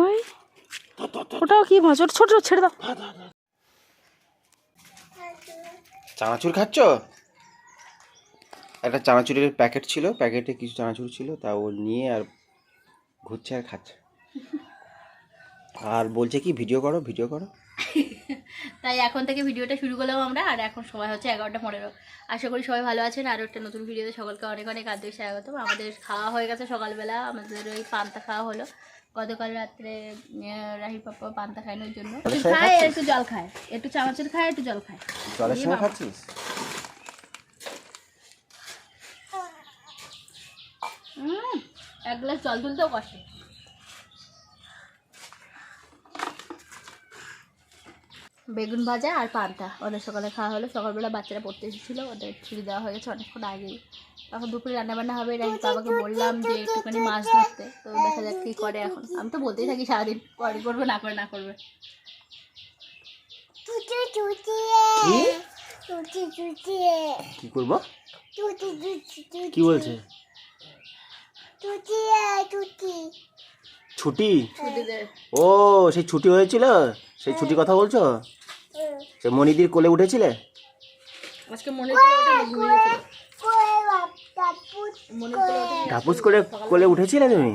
ওই, ওটাও কি মাছ? ওটা ছোট, ছেড়ে দাও। চানাচুর খাচ্ছ? একটা চানাচুরের প্যাকেট ছিল, প্যাকেটে কিছু চানাচুর ছিল, তা ও নিয়ে আর ঘুরছে আর খাচ্ছে। আর বলছে কি, ভিডিও করো ভিডিও করো। তাই এখন থেকে ভিডিওটা শুরু করলাম আমরা আর এখন সময় হচ্ছে এগারোটা পনেরো। আশা করি সবাই ভালো আছেন আরও একটা নতুন ভিডিওতে সকলকে অনেক অনেক আন্তরিক স্বাগতম। আমাদের খাওয়া হয়ে গেছে সকালবেলা আমাদের ওই পান্তা খাওয়া হলো। গতকাল রাত্রে আহ, রাহি পাপ্পা পান্তা খাইনোর জন্য। খায়? একটু জল খায় একটু চানাচুর খায় একটু জল খায়। জলের সঙ্গে খাচ্ছিস? এক গ্লাস জল তুলতেও কষ্ট। বেগুন ভাজা আর পান্তা। ওদের সকালে খাওয়া হলো। সকালবেলা বাচ্চারা পড়তে এসেছিল। ওদের ছুটি দেওয়া হয়ে গেছে অনেকক্ষণ আগেই। এখন দুপুরে রান্নাবান্না হবে। রাহি বাবাকে বললাম যে একটুখানি মাছ ধরতে। তো দেখা যাক কী করে এখন। আমি তো বলতেই থাকি সারাদিন করে করবে না করে না করবে। কি? কি করব? কি বলছে? ছুটি? ও সেই ছুটি হয়েছিল? সেই ছুটি কথা বলছো? সে মনিদির কোলে উঠেছিলে? আজকে মনে ওটা করে কোলে উঠেছিলে তুমি?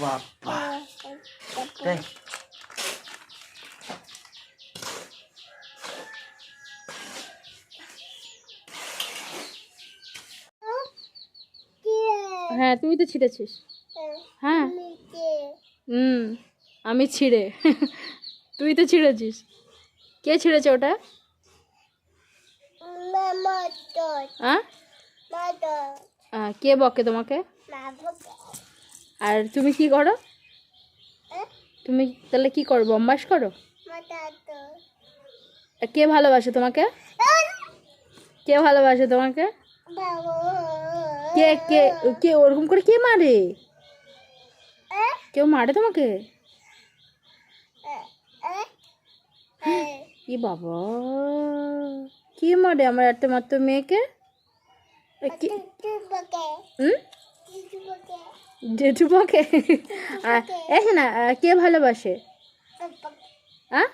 বাবা তাই হ্যাঁ তুই তো ছিঁড়েছিস হ্যাঁ। হুম। আমি ছিঁড়ে। তুই তো ছিঁড়েছিস। কে ছিঁড়েছে ওটা? কে বকে তোমাকে? আর তুমি কি করো? তুমি তাহলে কি করো বম্বাস করো? কে ভালোবাসে তোমাকে? কে ভালোবাসে তোমাকে? কে কে কে ওরকম করে কে মারে? কেউ মারে তোমাকে? কি বাবা? কি মারে আমার একটা মাত্র মেয়েকে? এ এসে হুম? জেঠু বকে। এস না কে ভালোবাসে? হ্যাঁ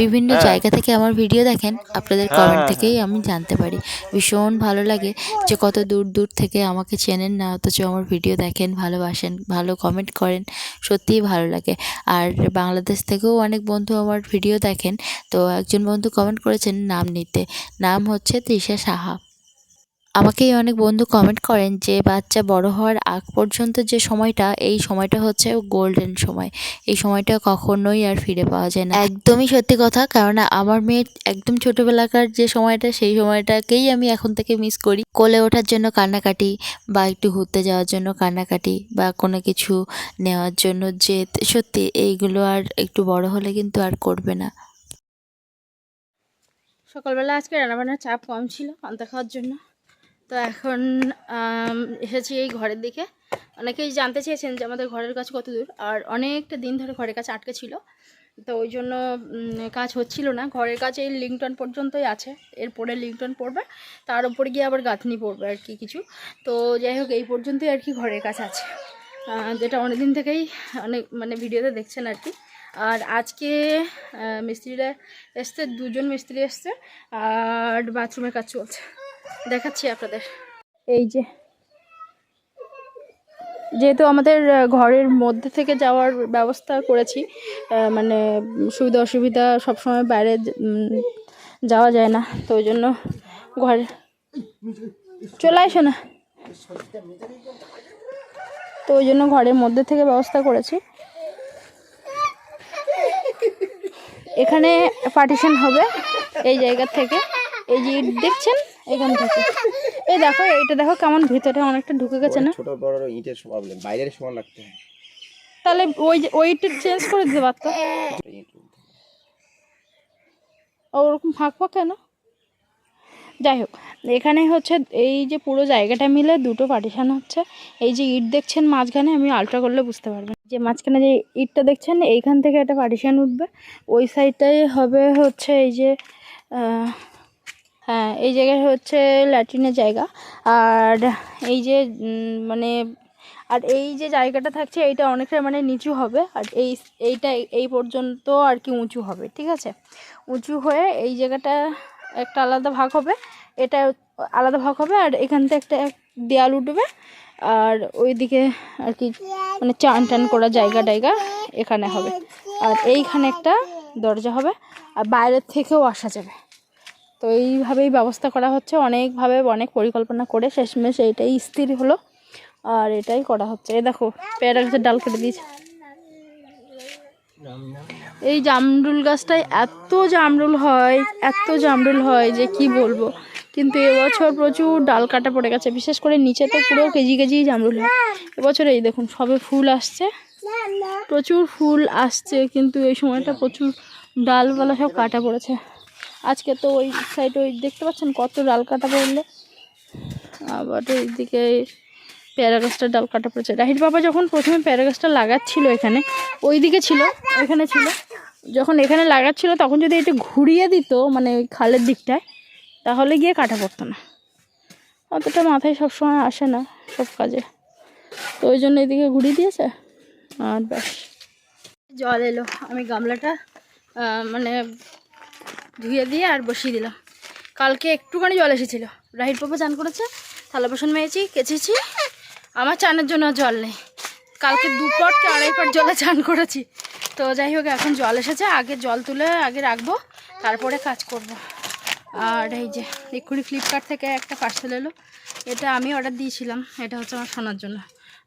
বিভিন্ন জায়গা থেকে আমার ভিডিও দেখেন আপনাদের কমেন্ট থেকেই আমি জানতে পারি। ভীষণ ভালো লাগে যে কত দূর দূর থেকে আমাকে চেনেন না অথচ আমার ভিডিও দেখেন ভালোবাসেন ভালো কমেন্ট করেন সত্যিই ভালো লাগে। আর বাংলাদেশ থেকেও অনেক বন্ধু আমার ভিডিও দেখেন তো একজন বন্ধু কমেন্ট করেছেন নাম নিতে নাম হচ্ছে তৃষা সাহা। আমাকেই অনেক বন্ধু কমেন্ট করেন যে বাচ্চা বড় হওয়ার আগ পর্যন্ত যে সময়টা এই সময়টা হচ্ছে গোল্ডেন সময়। এই সময়টা কখনোই আর ফিরে পাওয়া যায় না। একদমই সত্যি কথা কারণ আমার মেয়ের একদম ছোটবেলাকার যে সময়টা সেই সময়টাকেই আমি এখন থেকে মিস করি। কোলে ওঠার জন্য কান্নাকাটি বা একটু ঘুরতে যাওয়ার জন্য কান্নাকাটি বা কোনো কিছু নেওয়ার জন্য যে সত্যি এইগুলো আর একটু বড় হলে কিন্তু আর করবে না। সকালবেলা আজকে রান্নাবান্নার চাপ কম ছিল পান্তা খাওয়ার জন্য। তো এখন এসেছি এই ঘরের দিকে। অনেকেই জানতে চেয়েছেন যে আমাদের ঘরের কাছে কত দূর, আর অনেকটা দিন ধরে ঘরের কাছে আটকে ছিল। তো ওই জন্য কাজ হচ্ছিল না। ঘরের কাছে এই লিংটন পর্যন্তই আছে, এরপরে লিংটন পড়বে, তার উপরে গিয়ে আবার গাঁথনি পড়বে আর কি কিছু। তো যাই হোক, এই পর্যন্তই আর কি ঘরের কাছে আছে। যেটা অনেক দিন থেকেই অনেক মানে ভিডিওতে দেখছেন আর কি। আর আজকে মিস্ত্রিরা এসছে, দুজন মিস্ত্রি এসছে, আর বাথরুমের কাজ চলছে। দেখাচ্ছি আপনাদের। এই যে। যেহেতু আমাদের ঘরের মধ্যে থেকে যাওয়ার ব্যবস্থা করেছি মানে সুবিধা অসুবিধা সবসময় বাইরে যাওয়া যায় না, তো ওই জন্য ঘরে চলে আসো না। তো ওই জন্য ঘরের মধ্যে থেকে ব্যবস্থা করেছি। এখানে পার্টিশন হবে এই জায়গা থেকে। এই যে ইট দেখছেন? এখান থেকে। এই দেখো এইটা দেখো কেমন ভিতরে অনেকটা ঢুকে গেছে না? ছোট বড় ইটের প্রবলেম বাইরের সমান লাগতে হয়। তাহলে ওই যে ওই চেঞ্জ করে দিতে পারতো। ওরকম ফাঁক ফাঁক কেন? যাই হোক এখানে হচ্ছে এই যে পুরো জায়গাটা মিলে দুটো পার্টিশন হচ্ছে। এই যে ইট দেখছেন মাঝখানে আমি আলট্রা করলে বুঝতে পারবেন। যে মাঝখানে যে ইটটা দেখছেন এইখান থেকে একটা পার্টিশন উঠবে। ওই সাইডটাই হবে হচ্ছে এই যে আহ, হ্যাঁ এই জায়গায় হচ্ছে ল্যাট্রিনের জায়গা। আর এই যে মানে আর এই যে জায়গাটা থাকছে, এইটা অনেকটা মানে নিচু হবে। আর এই, এইটা, এই পর্যন্ত আর কি উঁচু হবে, ঠিক আছে? উঁচু হয়ে এই জায়গাটা একটা আলাদা ভাগ হবে। এটা আলাদা ভাগ হবে, আর এখান থেকে একটা দেয়াল উঠবে। আর ওইদিকে আর কি মানে চান টান করা জায়গা টাইগা এখানে হবে। আর এইখানে একটা দরজা হবে। আর বাইরের থেকেও আসা যাবে। তো এইভাবেই ব্যবস্থা করা হচ্ছে। অনেকভাবে অনেক পরিকল্পনা করে শেষমেশ এইটাই স্থির হলো। আর এটাই করা হচ্ছে। এই দেখো পেয়ারা গাছের ডাল কেটে দিয়েছে। এই জামরুল গাছটায় এত জামরুল হয়, এত জামরুল হয় যে কি বলব। কিন্তু এবছর প্রচুর ডাল কাটা পড়ে গেছে। বিশেষ করে নিচে তো পুরো কেজি কেজি জামরুল হয়। এবছর এই দেখুন, সবে ফুল আসছে। প্রচুর ফুল আসছে, কিন্তু এই সময়টা প্রচুর ডালপালা সব কাটা পড়েছে। আজকে তো ওই সাইডে ওই দেখতে পাচ্ছেন কত ডাল কাটা পড়লে। আবার এইদিকে পেয়ারা গাছটার ডাল কাটা পড়েছে। রাহির বাবা যখন প্রথমে পেয়ারা গাছটা লাগাচ্ছিল এখানে ওই দিকে ছিল, ওইখানে ছিল। যখন এখানে লাগাচ্ছিল, তখন যদি এটা ঘুরিয়ে দিত মানে ওই খালের দিকটায়, তাহলে গিয়ে কাটা পড়তো না। অতটা মাথায় সবসময় আসে না সব কাজে। তো ওই জন্য এদিকে ঘুরিয়ে দিয়েছে, আর ব্যাস। জল এলো। আমি গামলাটা মানে ধুয়ে দিয়ে আর বসিয়ে দিলাম। কালকে একটুখানি জল এসেছিল। রাহির পাপা চান করেছে, থালা বাসন মেয়েছি কেচেছি। আমার চানের জন্য জল নেই। কালকে দু পট কি আড়াই পট জলে চান করেছি। তো যাই হোক, এখন জল এসেছে। আগে জল তুলে আগে রাখব, তারপরে কাজ করব। আর এই যে এক্ষুনি ফ্লিপকার্ট থেকে একটা পার্সেল এলো। এটা আমি অর্ডার দিয়েছিলাম। এটা হচ্ছে আমার শোনার জন্য।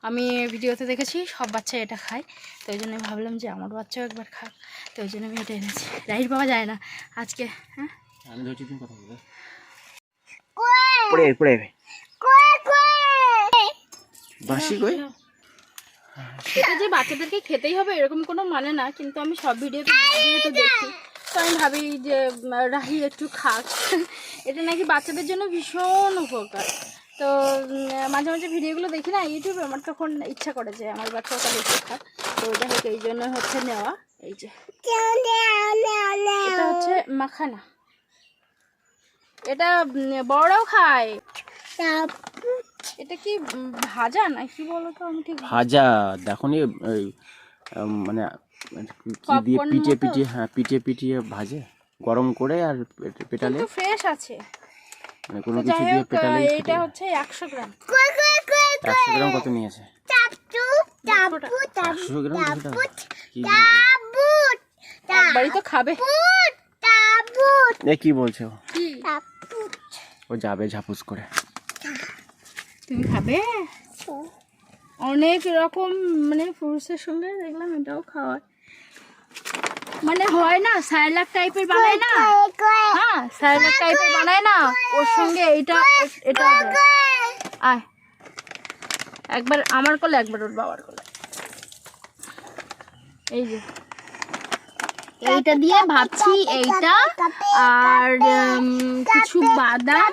আমি ভিডিওতে দেখেছি সব বাচ্চা এটা খায়। তো ওই জন্য ভাবলাম যে আমার বাচ্চাও একবার খাক। তো ওই জন্য আমি এটা এনেছি। রাইট পাওয়া যায় না আজকে হ্যাঁ? আমি ধরছি তুমি কথা বলবে পড়ে পড়ে বাসি কই সেটা যে বাচ্চাদেরকে খেতেই হবে এরকম কোনো মানে না কিন্তু আমি সব ভিডিওতে যেহেতু দেখি তো আমি ভাবি যে রাহি একটু খাক। এটা নাকি বাচ্চাদের জন্য ভীষণ উপকার। তো মাঝে মাঝে ভিডিওগুলো দেখি না ইউটিউবে আমার তখন ইচ্ছা করে যে আমার তাহলে একটু খাক তো যাই হোক এই জন্য হচ্ছে নেওয়া এই যে। এটা হচ্ছে মাখানা। এটা উম, বড়রাও খায়। এটা কি ভাজা না কি বলো তো আমি ঠিক ভাজা দেখো নি মানে কি দিয়ে পিটিয়ে পিটিয়ে হ্যাঁ পিটিয়ে পিটিয়ে ভাজে গরম করে আর পেট- পেটালে। ফ্রেশ আছে। কোনো তো কিছু যাই দিয়ে হোক পেটালে এটা হচ্ছে একশো গ্রাম। একশো গ্রাম কত নিয়েছে। একশো গ্রাম দুশো টাকা। কি একবারই তো খাবে। এ কি বলছো কি? ও যাবে ঝাপুস করে। তুমি খাবে? অনেক রকম মানে ফ্রুটসের সঙ্গে দেখলাম এটাও খাওয়ায়। মানে হয় না, স্যালাড টাইপের বানায় না? হ্যাঁ স্যালাড টাইপের বানায় না? ওর সঙ্গে এইটা এটা আয়। একবার আমার কোলে, একবার ওর বাবার কোলে। এই যে। এইটা দিয়ে ভাবছি এইটা, আর কিছু বাদাম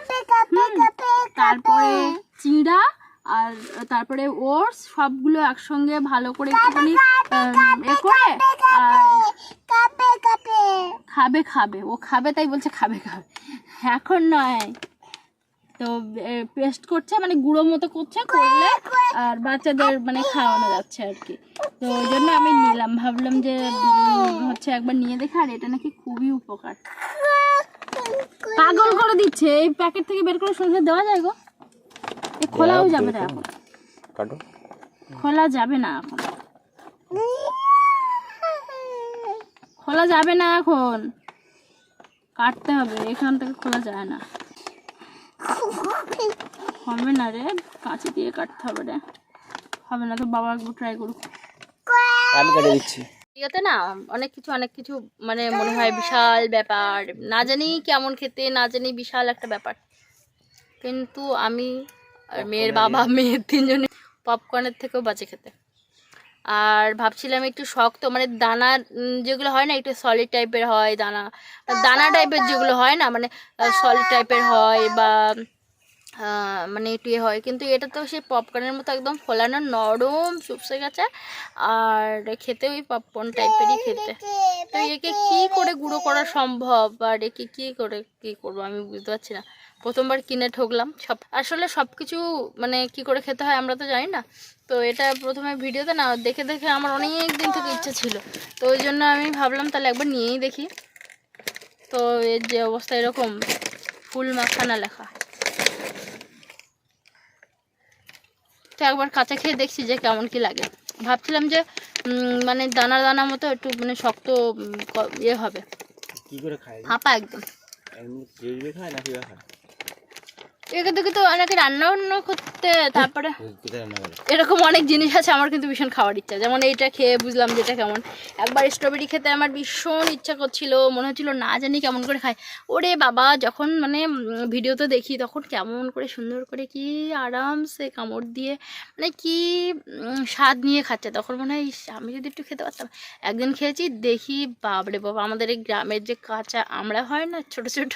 তারপরে চিড়া আর তারপরে ওটস সবগুলো একসঙ্গে ভালো করে একটুখানি এ করে আর খাবে খাবে। ও খাবে তাই বলছে খাবে খাবে। এখন নয়। তো পেস্ট করছে মানে গুঁড়ো মতো করছে করলে আর বাচ্চাদের মানে খাওয়ানো যাচ্ছে আর কি। তো ওই জন্য আমি নিলাম ভাবলাম যে হচ্ছে একবার নিয়ে দেখে আর এটা নাকি খুবই উপকার। পাগল করে দিচ্ছে এই প্যাকেট থেকে বের করে সঙ্গে দেওয়া যায় গো। খোলাও যাবে না এখন। কাটো। খোলা যাবে না এখন। খোলা যাবে না এখন। কাটতে হবে এখান থেকে খোলা যায় না। হবে না রে কাঁচি দিয়ে কাটতে হবে রে। হবে না তো বাবা একটু ট্রাই করুক। আমি কেটে দিচ্ছি। ইয়েতে না অনেক কিছু অনেক কিছু মানে মনে হয় বিশাল ব্যাপার। না জানি কেমন খেতে না জানি বিশাল একটা ব্যাপার। কিন্তু আমি আর মেয়ের বাবা মেয়ের তিনজনে পপকর্নের থেকেও বাঁচে খেতে। আর ভাবছিলাম একটু শক্ত মানে দানা যেগুলো হয় না একটু সলিড টাইপের হয় দানা। দানা টাইপের যেগুলো হয় না মানে সলিড টাইপের হয় বা মানে একটু ইয়ে হয়। কিন্তু এটা তো সেই পপকর্নের মতো একদম ফোলানো নরম চুপসে গেছে। আর খেতে ওই পপকর্ন টাইপেরই খেতে। তো একে কি করে গুঁড়ো করা সম্ভব? আর একে কি করে কি করব? আমি বুঝতে পারছি না। প্রথমবার কিনে ঠকলাম সব আসলে সব কিছু মানে কি করে খেতে হয় আমরা তো জানি না। তো এটা প্রথমে ভিডিওতে না দেখে দেখে আমার অনেক দিন থেকে ইচ্ছা ছিল। তো ওই জন্য আমি ভাবলাম তাহলে একবার নিয়েই দেখি। তো এর যে অবস্থা এরকম ফুল মাখানা লেখা। তো একবার কাঁচা খেয়ে দেখছি যে কেমন কি লাগে। ভাবছিলাম যে মানে দানা দানা মতো একটু মানে শক্ত ইয়ে হবে। কি করে খায়? ফাঁপা একদম। খায় না খায়? একে দেখে তো অনেকে রান্না বান্না করতে তারপরে এরকম অনেক জিনিস আছে আমার কিন্তু ভীষণ খাওয়ার ইচ্ছা। যেমন এইটা খেয়ে বুঝলাম যেটা কেমন। একবার স্ট্রবেরি খেতে আমার ভীষণ ইচ্ছা করছিল মনে হচ্ছিল না জানি কেমন করে খায়। ওরে বাবা যখন মানে ভিডিওতে দেখি তখন কেমন করে সুন্দর করে কি আরামসে কামড় দিয়ে মানে কি স্বাদ নিয়ে খাচ্ছে। তখন মনে হয় আমি যদি একটু খেতে পারতাম। একদিন খেয়েছি দেখি বাবরে বাবা আমাদের এই গ্রামের যে কাঁচা আমরা হয় না ছোট ছোট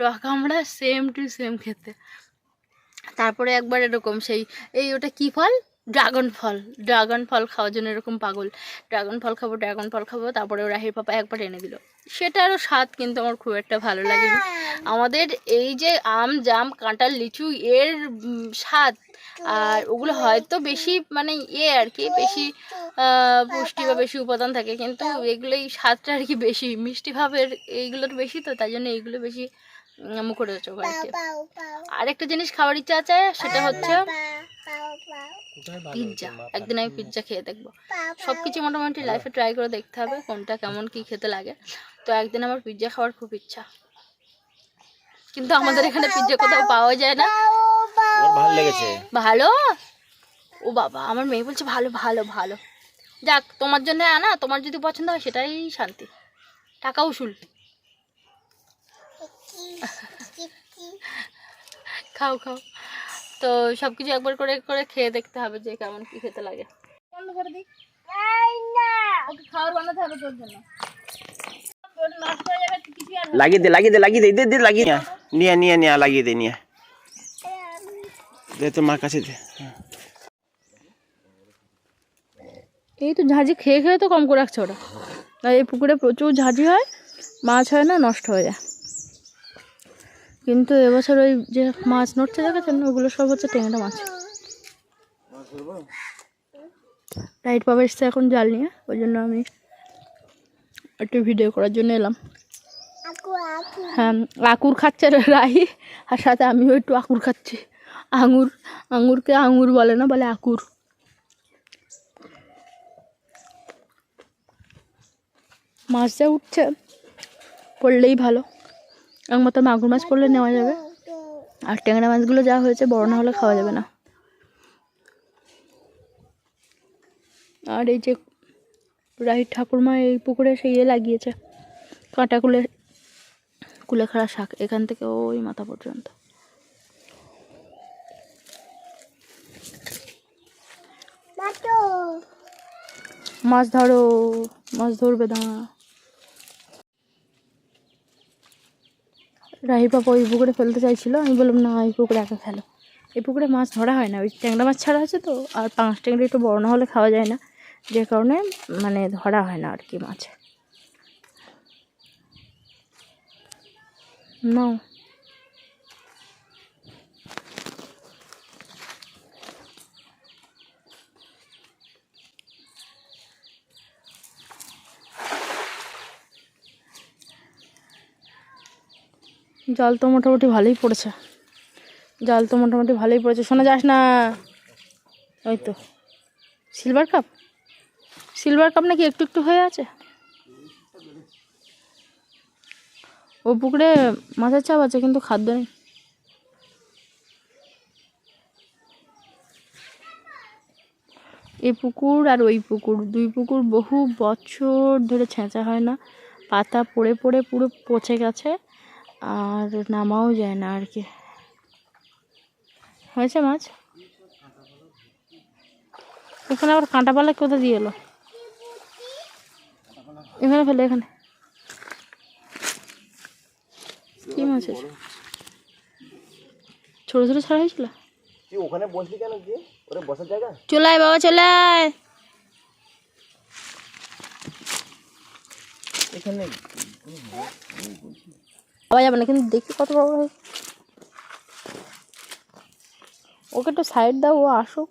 টক আমরা সেম টু সেম খেতে। তারপরে একবার এরকম সেই, এই ওটা কি ফল? ড্রাগন ফল। ড্রাগন ফল খাওয়ার জন্য এরকম পাগল। ড্রাগন ফল খাব ড্রাগন ফল খাব, তারপরে রাহির পাপা একবার এনে দিল। সেটারও স্বাদ কিন্তু আমার খুব একটা ভালো লাগেনি আমাদের এই যে আম, জাম, কাঁঠাল, লিচু এর স্বাদ, আর ওগুলো হয়তো বেশি মানে ইয়ে আর কি, বেশি পুষ্টি বা বেশি উপাদান থাকে, কিন্তু এগুলো এই স্বাদটা আর কি বেশি। মিষ্টি ভাবের এইগুলোর বেশি তো, তাই জন্য এইগুলো বেশি মুখরোচক আর কি আরেকটা জিনিস খাওয়ার ইচ্ছা আছে সেটা হচ্ছে পিৎজা একদিন আমি পিৎজা খেয়ে দেখব। সব কিছু মোটামুটি লাইফে ট্রাই করে দেখতে হবে কোনটা কেমন কি খেতে লাগে। তো একদিন আমার পিৎজা খাওয়ার খুব ইচ্ছা। কিন্তু আমাদের এখানে পিৎজা কোথাও পাওয়া যায় না। ভালো লেগেছে। ভালো? ও বাবা আমার মেয়ে বলছে ভালো ভালো ভালো। যাক তোমার জন্য আনা তোমার যদি পছন্দ হয় সেটাই শান্তি। টাকা উসুল। খাও খাও। তো সব কিছু একবার করে করে খেয়ে দেখতে হবে যে কেমন কি খেতে লাগে। বন্ধ করে দিই। ওকে খাবার বানাতে হবে তোর জন্য। তোর নষ্ট হয়ে যাবে তুই কিছুই আর লাগিয়ে দে লাগিয়ে দে লাগিয়ে দে দে দে লাগিয়ে নিয়ে নিয়ে নিয়ে লাগিয়ে দে নিয়ে। দে তোর মার কাছে দে। এই তো ঝাঁঝি খেয়ে খেয়ে তো কম করে রাখছে ওরা। আর এই পুকুরে প্রচুর ঝাঁঝি হয় মাছ হয় না নষ্ট হয়ে যায়। কিন্তু এবছর ওই যে মাছ নড়ছে দেখেছেন, ওগুলো সব হচ্ছে টেংরা মাছ। রাইট পাবে এসছে এখন জাল নিয়ে, ওই জন্য আমি একটু ভিডিও করার জন্য এলাম। হ্যাঁ আকুর খাচ্ছে রাহি আর সাথে আমিও একটু আকুর খাচ্ছি। আঙুর আঙুরকে আঙুর বলে না, বলে আকুর। মাছ যা উঠছে, পড়লেই ভালো। একমাত্র মাগুর মাছ পড়লে নেওয়া যাবে। আর ট্যাংরা মাছগুলো যা হয়েছে বড় না হলে খাওয়া যাবে না। আর এই যে রাহির ঠাকুরমা এই পুকুরে সেই ইয়ে লাগিয়েছে কাঁটা কুলে কুলেখাড়া শাক। এখান থেকে ওই মাথা পর্যন্ত। মাছ ধরো মাছ ধরবে দাঁড়া। রাহি পাপা ওই পুকুরে ফেলতে চাইছিলো, আমি বললাম, না ওই পুকুরে একা ফেলো। এই পুকুরে মাছ ধরা হয় না, ওই ট্যাংরা মাছ ছাড়া আছে তো, আর পাঁচ ট্যাংরা একটু বড় না হলে খাওয়া যায় না। যে কারণে মানে ধরা হয় না আর কি মাছ। নাও জল তো মোটামুটি ভালোই পড়েছে। জল তো মোটামুটি ভালোই পড়েছে। শোনা যাস না। ওই তো। সিলভার কাপ সিলভার কাপ নাকি একটু একটু হয়ে আছে? ও পুকুরে মাছের চাপ আছে, কিন্তু খাদ্য নেই। এই পুকুর আর ওই পুকুর, দুই পুকুর বহু বছর ধরে ছেঁচা হয় না। পাতা পড়ে পড়ে পুরো পচে গেছে। আর নামাও যায় না আর কি হয়েছে মাছ এখানে আবার কাঁটা পালা কোথা দিয়ে এলো এখানে ফেলে এখানে কি মাছ আছে ছোটো ছোটো ছাড়া হয়েছিল তুই ওখানে বসলি কেন গিয়ে ওরে বসার জায়গা চলে আয় বাবা চলে আয় এখানে পাওয়া যাবে না, কিন্তু দেখি কত বড় হয়েছে। ওকে একটু সাইড দাও, ও আসুক।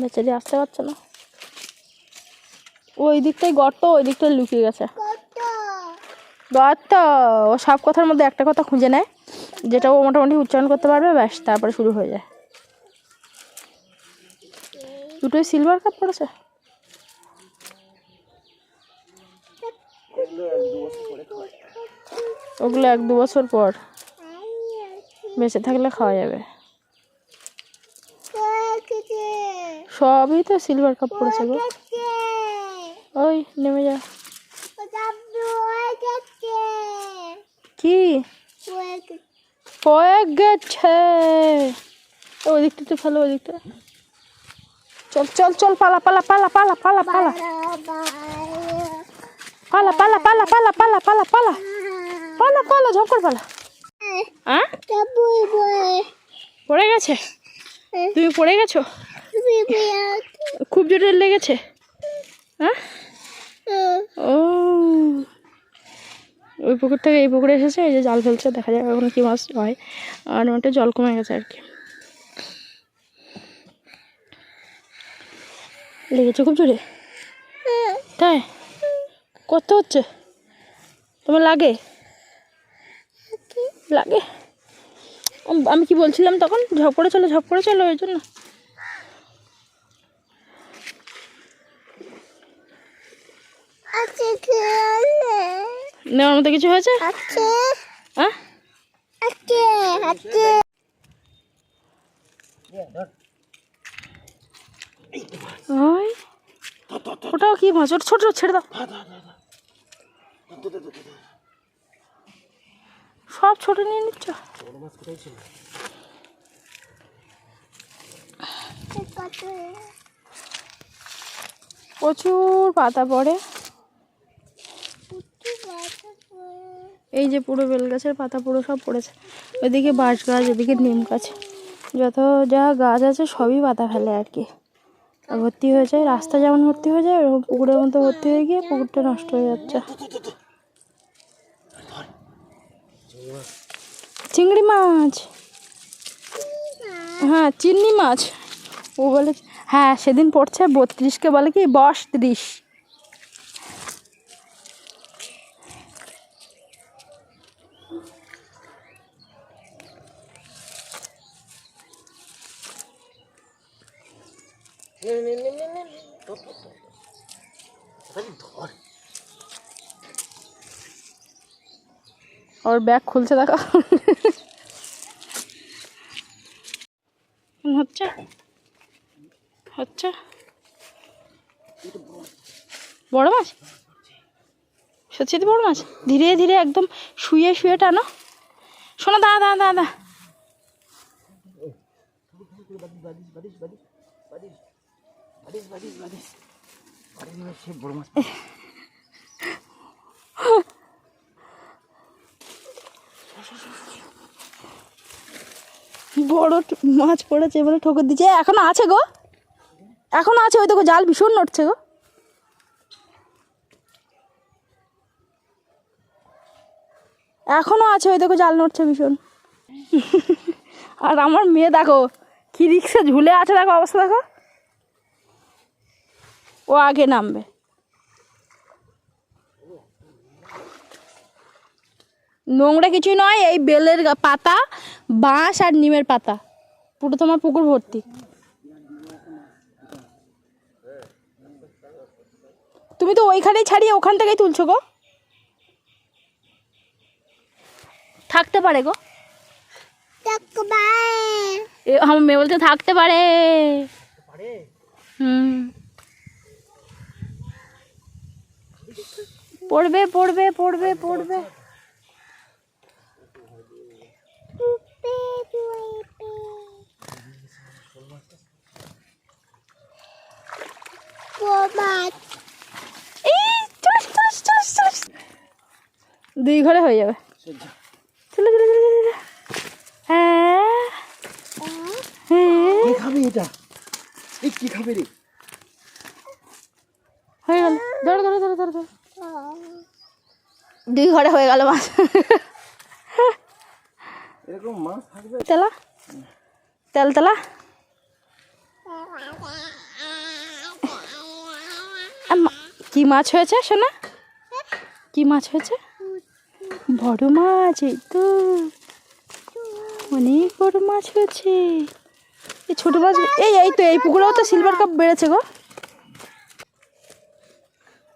বেচারি আসতে পারছে না। ওই দিকটাই গর্ত, ওই দিকটাই লুকিয়ে গেছে। গর্ত! ও সব কথার মধ্যে একটা কথা খুঁজে নেয়, যেটা ও মোটামুটি উচ্চারণ করতে পারবে, ব্যাস, তারপরে শুরু হয়ে যায়। দুটোই সিলভার কাপ পড়েছে? ওগুলো এক দু বছর পর বেঁচে থাকলে খাওয়া যাবে। সবই তো সিলভার কাপ পড়েছে গো। ওই, নেমে যা। কি? কয়েক গেছে। ওই দিকটা তো ভালো ওই দিকটা চল চল চল, পালা পালা পালা পালা পালা পালা। পালা পালা পালা পালা পালা পালা পালা। পালা পালা ঝপকর পালা। হ্যাঁ পড়ে গেছে? তুমি পড়ে গেছো? খুব জোরে লেগেছে? হ্যাঁ ও। ওই পুকুর থেকে এই পুকুরে এসেছে এই যে জাল ফেলছে দেখা যাক এখন কি মাছ হয়। আর ওটা জল কমে গেছে আর কি। লেগেছে খুব জোরে? তাই? কত হচ্ছে? তোমার লাগে? লাগে। আমি কি বলছিলাম তখন? ঝপ করে চলো ঝপ করে চলো ওই জন্য। নেওয়ার মতো কিছু হয়েছে? হ্যাঁ ওই। ওটাও কি মাছ? ওটা ছোট ছোট ছেড়ে দাও। সব ছোট নিয়ে নিচ্ছ? প্রচুর পাতা পড়ে। এই যে পুরো বেল গাছের পাতা পুরো সব পড়েছে। ওইদিকে বাঁশ গাছ, ওইদিকে নিম গাছ। যত যা গাছ আছে সবই পাতা ফেলে আর কি। ভর্তি হয়ে যায়, রাস্তা যেমন ভর্তি হয়ে যায়, ওরকম পুকুরের মতো ভর্তি হয়ে গিয়ে পুকুরটা নষ্ট হয়ে যাচ্ছে। চিংড়ি মাছ হ্যাঁ চিংড়ি মাছ ও বলে হ্যাঁ সেদিন পড়ছে বত্রিশকে বলে কি বস ত্রিশ ওর ব্যাগ খুলছে দেখো। হচ্ছে? হচ্ছে? বড় মাছ? সত্যি বড় মাছ? ধীরে ধীরে একদম শুয়ে শুয়ে টানো। শোনো দাঁড়া দাঁড়া দাঁড়া দাঁড়া। বড় ট- মাছ পড়েছে এবারে ঠোকর দিচ্ছে। এখনও আছে গো। এখনও আছে, ওই দেখো জাল ভীষণ নড়ছে গো। এখনও আছে, ওই দেখো জাল নড়ছে ভীষণ। আর আমার মেয়ে দেখো, কি রিক্সা ঝুলে আছে, দেখো অবস্থা দেখো। ও আগে নামবে। নোংরা কিছুই নয় এই বেলের পাতা বাঁশ আর নিমের পাতা। পুরো তোমার পুকুর ভর্তি। তুমি তো ওইখানেই ছাড়িয়ে ওখান থেকেই তুলছো গো। থাকতে পারে গো। এ আমার মেয়ে বলতে থাকতে পারে? হুম। পড়বে পড়বে পড়বে পড়বে এই চলে আসো, চলে আসো, চলে আসো, চলে আসো। দুই ঘরে হয়ে যাবে। চলো চলো চলো চলো, চলো। হ্যাঁ। এটা? এই কি খাবে রে? হয়ে গেল। ধরো ধরো ধরো ধরো ধরো। দুই ঘরে হয়ে গেল মাছ। এরকম মাছ থাকবে? তেলা। তেল তেলা। কি মাছ হয়েছে শোনা কি মাছ হয়েছে? বড় মাছ, এই তো। অনেক বড় মাছ হয়েছে। এই ছোট মাছ, এই এই তো, এই পুকুরেও তো সিলভার কাপ বেড়েছে গো।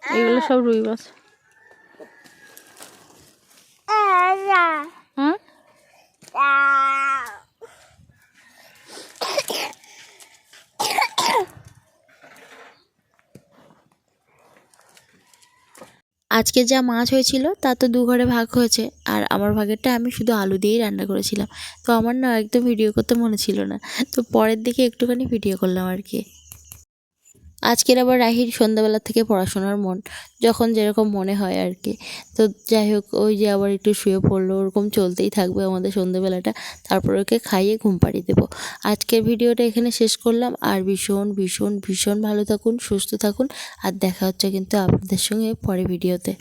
এগুলো সব রুই মাছ হুম আজকে যা মাছ হয়েছিল তা তো দু ঘরে ভাগ হয়েছে। আর আমার ভাগেরটা আমি শুধু আলু দিয়েই রান্না করেছিলাম। তো আমার না একদম ভিডিও করতে মনে ছিল না। তো পরের দিকে একটুখানি ভিডিও করলাম আর কি। আজকের আবার রাহির সন্ধ্যাবেলা থেকে পড়াশোনার মন, যখন যেরকম মনে হয় আর কি। তো যাই হোক, ওই যে আবার একটু শুয়ে পড়ল, ওরকম চলতেই থাকবে আমাদের সন্ধ্যাবেলাটা, তারপর ওকে খাইয়ে ঘুম পাড়িয়ে দেবো। আজকের ভিডিওটা এখানে শেষ করলাম, আর ভীষণ ভীষণ ভীষণ ভালো থাকুন, সুস্থ থাকুন, আর দেখা হচ্ছে কিন্তু আপনাদের সঙ্গে পরে ভিডিওতে।